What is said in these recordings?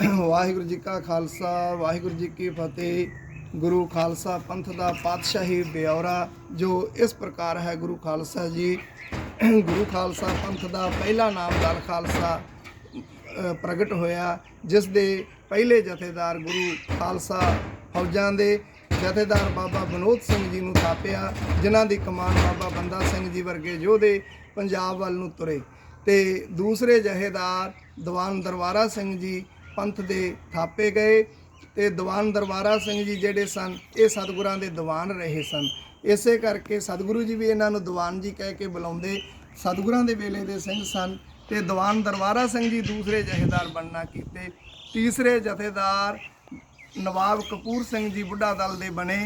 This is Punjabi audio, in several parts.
ਵਾਹਿਗੁਰੂ ਜੀ ਕਾ ਖਾਲਸਾ, ਵਾਹਿਗੁਰੂ ਜੀ ਕੀ ਫਤਿਹ। ਗੁਰੂ ਖਾਲਸਾ ਪੰਥ ਦਾ ਪਾਤਸ਼ਾਹੀ ਬਿਉਰਾ ਜੋ ਇਸ ਪ੍ਰਕਾਰ ਹੈ ਗੁਰੂ ਖਾਲਸਾ ਜੀ। ਗੁਰੂ ਖਾਲਸਾ ਪੰਥ ਦਾ ਪਹਿਲਾ ਨਾਮ ਦਲ ਖਾਲਸਾ ਪ੍ਰਗਟ ਹੋਇਆ, ਜਿਸ ਦੇ ਪਹਿਲੇ ਜਥੇਦਾਰ ਗੁਰੂ ਖਾਲਸਾ ਫੌਜਾਂ ਦੇ ਜਥੇਦਾਰ ਬਾਬਾ ਵਿਨੋਦ ਸਿੰਘ ਜੀ ਨੂੰ ਥਾਪਿਆ, ਜਿਨ੍ਹਾਂ ਦੀ ਕਮਾਨ ਬਾਬਾ ਬੰਦਾ ਸਿੰਘ ਜੀ ਵਰਗੇ ਯੋਧੇ ਪੰਜਾਬ ਵੱਲ ਨੂੰ ਤੁਰੇ। ਤੇ ਦੂਸਰੇ ਜਥੇਦਾਰ ਦੀਵਾਨ ਦਰਬਾਰਾ ਸਿੰਘ ਜੀ ਪੰਥ ਦੇ ਥਾਪੇ ਗਏ ਤੇ ਦੀਵਾਨ ਦਰਬਾਰਾ ਸਿੰਘ ਜੀ ਜਿਹੜੇ ਸਨ, ਇਹ ਸਤਿਗੁਰਾਂ ਦੇ ਦੀਵਾਨ ਰਹੇ ਸਨ। ਇਸੇ ਕਰਕੇ ਸਤਿਗੁਰੂ ਜੀ ਵੀ ਇਹਨਾਂ ਨੂੰ ਦੀਵਾਨ ਜੀ ਕਹਿ ਕੇ ਬੁਲਾਉਂਦੇ, ਸਤਿਗੁਰਾਂ ਦੇ ਵੇਲੇ ਦੇ ਸਿੰਘ ਸਨ ਤੇ ਦੀਵਾਨ ਦਰਬਾਰਾ ਸਿੰਘ ਜੀ ਦੂਸਰੇ ਜਥੇਦਾਰ ਬਣਨਾ ਕੀਤੇ। ਤੀਸਰੇ ਜਥੇਦਾਰ ਨਵਾਬ ਕਪੂਰ ਸਿੰਘ ਜੀ ਬੁੱਢਾ ਦਲ ਦੇ ਬਣੇ,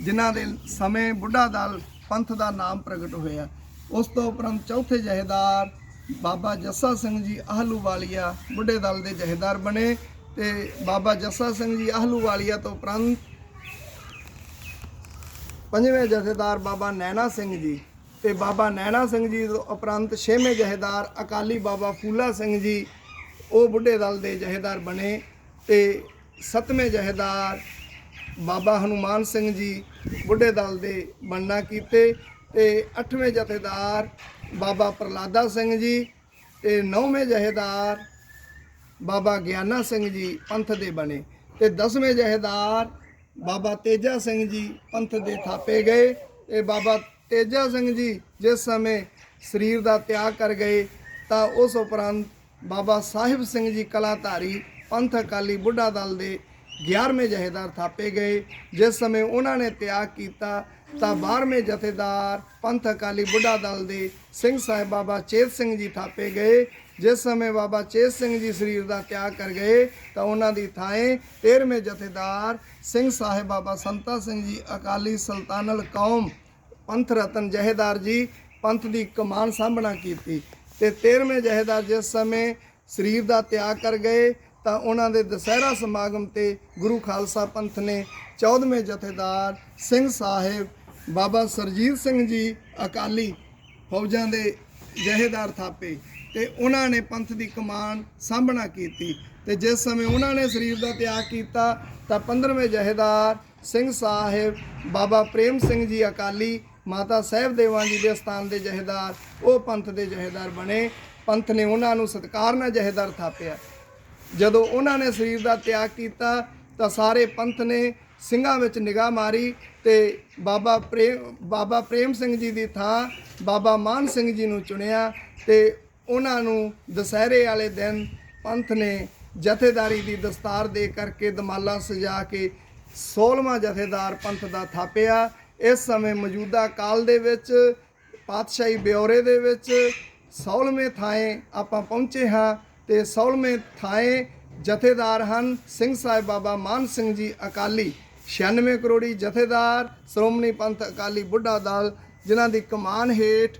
ਜਿਨ੍ਹਾਂ ਦੇ ਸਮੇਂ ਬੁੱਢਾ ਦਲ ਪੰਥ ਦਾ ਨਾਮ ਪ੍ਰਗਟ ਹੋਇਆ। ਉਸ ਤੋਂ ਉਪਰੰਤ ਚੌਥੇ ਜਥੇਦਾਰ ਬਾਬਾ ਜੱਸਾ ਸਿੰਘ ਜੀ ਆਹਲੂ ਵਾਲੀਆ ਬੁੱਢੇ ਦਲ ਦੇ ਜਥੇਦਾਰ ਬਣੇ ਤੇ ਬਾਬਾ ਜੱਸਾ ਸਿੰਘ ਜੀ ਆਹਲੂ ਵਾਲੀਆ ਤੋਂ ਉਪਰੰਤ ਪੰਜਵੇਂ ਜਥੇਦਾਰ ਬਾਬਾ ਨੈਣਾ ਸਿੰਘ ਜੀ ਤੇ ਬਾਬਾ ਨੈਣਾ ਸਿੰਘ ਜੀ ਤੋਂ ਉਪਰੰਤ ਛੇਵੇਂ ਜਥੇਦਾਰ ਅਕਾਲੀ ਬਾਬਾ ਫੂਲਾ ਸਿੰਘ ਜੀ, ਉਹ ਬੁੱਢੇ ਦਲ ਦੇ ਜਥੇਦਾਰ ਬਣੇ ਤੇ ਸੱਤਵੇਂ ਜਥੇਦਾਰ ਬਾਬਾ ਹਨੂਮਾਨ ਸਿੰਘ ਜੀ ਬੁੱਢੇ ਦਲ ਦੇ ਬਣਨਾ ਕੀਤੇ ਤੇ ਅੱਠਵੇਂ ਜਥੇਦਾਰ ਬਾਬਾ ਪ੍ਰਲਾਦਾ ਸਿੰਘ ਜੀ, ਤੇ ਨੌਵੇਂ ਜਥੇਦਾਰ ਬਾਬਾ ਗਿਆਨਾ ਸਿੰਘ ਜੀ ਪੰਥ ਦੇ ਬਣੇ। ਤੇ 10ਵੇਂ ਜਹੇਦਾਰ ਬਾਬਾ ਤੇਜਾ ਸਿੰਘ ਜੀ ਪੰਥ ਦੇ ਥਾਪੇ ਗਏ ਤੇ ਬਾਬਾ ਤੇਜਾ ਸਿੰਘ ਜੀ ਜਿਸ ਸਮੇਂ ਸਰੀਰ ਦਾ ਤਿਆਗ ਕਰ ਗਏ, ਤਾਂ ਉਸ ਉਪਰੰਤ ਬਾਬਾ ਸਾਹਿਬ ਸਿੰਘ ਜੀ ਕਲਾਧਾਰੀ ਪੰਥ ਅਕਾਲੀ ਬੁੱਢਾ ਦਲ ਦੇ 11ਵੇਂ ਜਹੇਦਾਰ ਥਾਪੇ ਗਏ, ਜਿਸ ਸਮੇਂ ਉਹਨਾਂ ਨੇ ਤਿਆਗ ਕੀਤਾ ਤਾਂ 12ਵੇਂ ਜਥੇਦਾਰ ਪੰਥ ਅਕਾਲੀ ਬੁੱਢਾ ਦਲ ਦੇ ਸਿੰਘ ਸਾਹਿਬ ਬਾਬਾ ਚੇਤ ਸਿੰਘ ਜੀ ਥਾਪੇ ਗਏ। ਜਿਸ ਸਮੇਂ ਬਾਬਾ ਚੇਤ ਸਿੰਘ ਜੀ ਸਰੀਰ ਦਾ ਤਿਆਗ ਕਰ ਗਏ, ਤਾਂ ਉਹਨਾਂ ਦੀ ਥਾਂ 13ਵੇਂ ਜਥੇਦਾਰ ਸਿੰਘ ਸਾਹਿਬ ਬਾਬਾ ਸੰਤਾ ਸਿੰਘ ਜੀ, ਅਕਾਲੀ ਸੁਲਤਾਨਲ ਕੌਮ ਪੰਥ ਰਤਨ ਜਹੇਦਾਰ ਜੀ, ਪੰਥ ਦੀ ਕਮਾਨ ਸਾਂਭਣਾ ਕੀਤੀ। ਤੇ 13ਵੇਂ ਜਹੇਦਾਰ ਜਿਸ ਸਮੇਂ ਸਰੀਰ ਦਾ ਤਿਆਗ ਕਰ ਗਏ, ਤਾਂ ਉਹਨਾਂ ਦੇ ਦਸਹਿਰਾ ਸਮਾਗਮ ਤੇ ਗੁਰੂ ਖਾਲਸਾ ਪੰਥ ਨੇ 14ਵੇਂ ਜਥੇਦਾਰ ਸਿੰਘ ਸਾਹਿਬ ਬਾਬਾ ਸਰਜੀਤ ਸਿੰਘ ਜੀ ਅਕਾਲੀ ਫੌਜਾਂ ਦੇ ਜਹੇਦਾਰ ਥਾਪੇ ਤੇ ਉਹਨਾਂ ਨੇ ਪੰਥ ਦੀ ਕਮਾਨ ਸਾਂਭਣਾ ਕੀਤੀ ਤੇ ਜਿਸ ਸਮੇਂ ਉਹਨਾਂ ਨੇ ਸਰੀਰ ਦਾ ਤਿਆਗ ਕੀਤਾ ਤਾਂ 15ਵੇਂ ਜਹੇਦਾਰ ਸਿੰਘ ਸਾਹਿਬ, ਬਾਬਾ ਪ੍ਰੇਮ ਸਿੰਘ ਜੀ ਅਕਾਲੀ, ਮਾਤਾ ਸਾਹਿਬ ਦੇਵਾਂ ਜੀ ਦੇ ਸਥਾਨ ਦੇ ਜਹੇਦਾਰ, ਉਹ ਪੰਥ ਦੇ ਜਹੇਦਾਰ ਬਣੇ। ਪੰਥ ਨੇ ਉਹਨਾਂ ਨੂੰ ਸਤਿਕਾਰ ਨਾਲ ਜਹੇਦਾਰ ਥਾਪਿਆ। ਜਦੋਂ ਉਹਨਾਂ ਨੇ ਸਰੀਰ ਦਾ ਤਿਆਗ ਕੀਤਾ ਤਾਂ ਸਾਰੇ ਪੰਥ ਨੇ ਸਿੰਘਾਂ ਵਿੱਚ ਨਿਗਾਹ ਮਾਰੀ ਤੇ ਬਾਬਾ ਪ੍ਰੇਮ ਬਾਬਾ ਪ੍ਰੇਮ ਸਿੰਘ ਜੀ ਦੀ ਥਾਂ ਬਾਬਾ ਮਾਨ ਸਿੰਘ ਜੀ ਨੂੰ ਚੁਣਿਆ ਤੇ ਉਹਨਾਂ ਨੂੰ ਦਸਹਿਰੇ ਵਾਲੇ ਦਿਨ ਪੰਥ ਨੇ ਜਥੇਦਾਰੀ ਦੀ ਦਸਤਾਰ ਦੇ ਕਰਕੇ ਦਮਾਲਾ ਸਜਾ ਕੇ 16ਵਾਂ ਜਥੇਦਾਰ ਪੰਥ ਦਾ ਥਾਪਿਆ। ਇਸ ਸਮੇਂ ਮੌਜੂਦਾ ਕਾਲ ਦੇ ਵਿੱਚ, ਪਾਤਸ਼ਾਹੀ ਬਿਉਰੇ ਦੇ ਵਿੱਚ 16ਵੇਂ ਥਾਏ ਆਪਾਂ ਪਹੁੰਚੇ ਹਾਂ ਤੇ 16ਵੇਂ ਥਾਏ ਜਥੇਦਾਰ ਹਨ ਸਿੰਘ ਸਾਹਿਬ ਬਾਬਾ ਮਾਨ ਸਿੰਘ ਜੀ ਅਕਾਲੀ 96 ਕਰੋੜੀ ਜਥੇਦਾਰ, ਸ਼੍ਰੋਮਣੀ ਪੰਥ ਅਕਾਲੀ ਬੁੱਢਾ ਦਲ, ਜਿਨ੍ਹਾਂ ਦੀ ਕਮਾਨ ਹੇਠ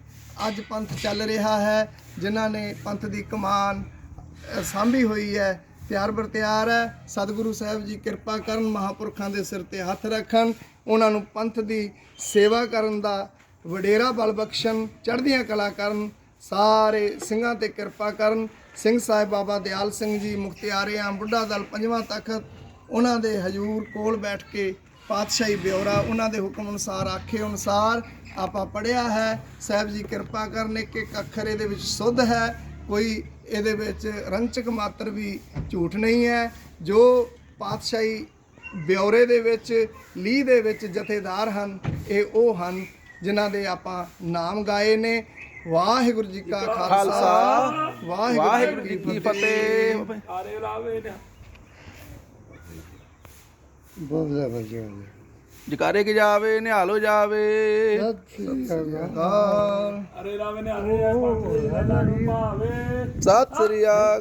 ਅੱਜ ਪੰਥ ਚੱਲ ਰਿਹਾ ਹੈ, ਜਿਨ੍ਹਾਂ ਨੇ ਪੰਥ ਦੀ ਕਮਾਨ ਸਾਂਭੀ ਹੋਈ ਹੈ, ਤਿਆਰ ਬਰ ਤਿਆਰ ਹੈ। ਸਤਿਗੁਰੂ ਸਾਹਿਬ ਜੀ ਕਿਰਪਾ ਕਰਨ ਮਹਾਪੁਰਖਾਂ ਦੇ ਸਿਰ ਤੇ ਹੱਥ ਰੱਖਣ, ਉਹਨਾਂ ਨੂੰ ਪੰਥ ਦੀ ਸੇਵਾ ਕਰਨ ਦਾ ਵਡੇਰਾ ਬਲ ਬਖਸ਼ਣ, ਚੜ੍ਹਦੀਆਂ ਕਲਾ ਕਰਨ ਸਾਰੇ ਸਿੰਘਾਂ ਤੇ ਕਿਰਪਾ ਕਰਨ। ਸਿੰਘ ਸਾਹਿਬ ਬਾਬਾ ਦਿਆਲ ਸਿੰਘ ਜੀ ਮੁਖਤਿਆਰਿਆਂ ਬੁੱਢਾ ਦਲ ਪੰਜਵਾਂ ਤਖਤ, ਉਹਨਾਂ ਦੇ ਹਜੂਰ ਕੋਲ ਬੈਠ ਕੇ ਪਾਤਸ਼ਾਹੀ ਬਿਉਰਾ ਉਹਨਾਂ ਦੇ ਹੁਕਮ ਅਨੁਸਾਰ ਆਖੇ ਅਨੁਸਾਰ ਆਪਾਂ ਪੜਿਆ ਹੈ। ਸਾਹਿਬ ਜੀ ਕਿਰਪਾ ਕਰਨ, ਇੱਕ ਇੱਕ ਅੱਖਰ ਇਹਦੇ ਵਿੱਚ ਸੁੱਧ ਹੈ। ਕੋਈ ਇਹਦੇ ਵਿੱਚ ਰੰਚਕ ਮਾਤਰ ਵੀ ਝੂਠ ਨਹੀਂ ਹੈ। ਜੋ ਪਾਤਸ਼ਾਹੀ ਬਿਉਰੇ ਦੇ ਵਿੱਚ ਲੀ ਦੇ ਵਿੱਚ ਜਥੇਦਾਰ ਹਨ, ਇਹ ਉਹ ਹਨ ਜਿਨ੍ਹਾਂ ਦੇ ਆਪਾਂ ਨਾਮ ਗਾਏ ਨੇ। ਵਾਹਿਗੁਰੂ ਜੀ ਕਾ ਖਾਲਸਾ ਵਾਹਿਗੁਰੂ ਜੀ ਕੀ ਫਤਿਹ। ਬੋਲਦਾ ਬਜੋ ਜਕਾਰੇ ਕੀ ਜਾਵੇ ਨਿਹਾਲੋ ਜਾਵੇ। ਅਕਾਲ। ਸਤਿ ਸ੍ਰੀ ਅਕਾਲ।